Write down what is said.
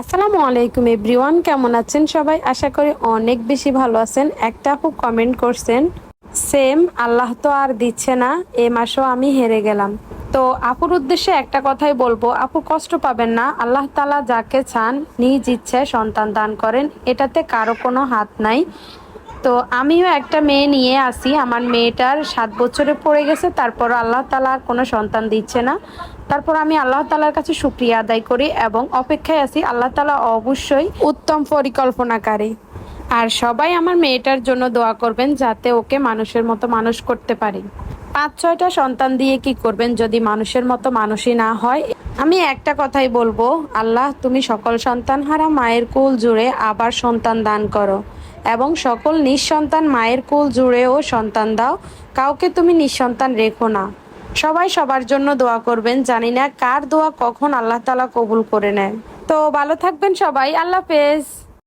আসসালামু আলাইকুম এভরিওয়ান, কেমন আছেন সবাই? আশা করি অনেক বেশি ভালো আছেন। একটা খুব কমেন্ট করছেন সেম আল্লাহ তো আর দিচ্ছে না, এ মাসও আমি হেরে গেলাম। তো আপুর উদ্দেশ্যে একটা কথাই বলব, আপু কষ্ট পাবেন না, আল্লাহ তালা যাকে চান, নিজ ইচ্ছায় সন্তান দান করেন, এটাতে কারও কোনো হাত নাই। তো আমিও একটা মেয়ে নিয়ে আসি। আমার মেয়েটার সাত বছরে পড়ে গেছে, তারপর আল্লাহ তালা আর কোনো সন্তান দিচ্ছে না। তারপর আমি আল্লাহ তালার কাছে শুক্রিয়া আদায় করি এবং অপেক্ষায় আছি, আল্লাহ তালা অবশ্যই উত্তম পরিকল্পনাকারী। আর সবাই আমার মেয়েটার জন্য দোয়া করবেন যাতে ওকে মানুষের মতো মানুষ করতে পারি। পাঁচ, ছয়টা সন্তান দিয়ে কি করবেন যদি মানুষের মতো মানুষই না হয়? আমি একটা কথাই বলব, আল্লাহ তুমি সকল সন্তান হারা মায়ের কুল জুড়ে আবার সন্তান দান করো। এবং সকল নিঃসন্তান মায়ের কুল জুড়েও সন্তান দাও। কাউকে তুমি নিঃসন্তান রেখো না। সবাই সবার জন্য দোয়া করবেন। জানি না কার দোয়া কখন আল্লাহ তালা কবুল করে নেয়। তো ভালো থাকবেন সবাই। আল্লাহ হাফেজ।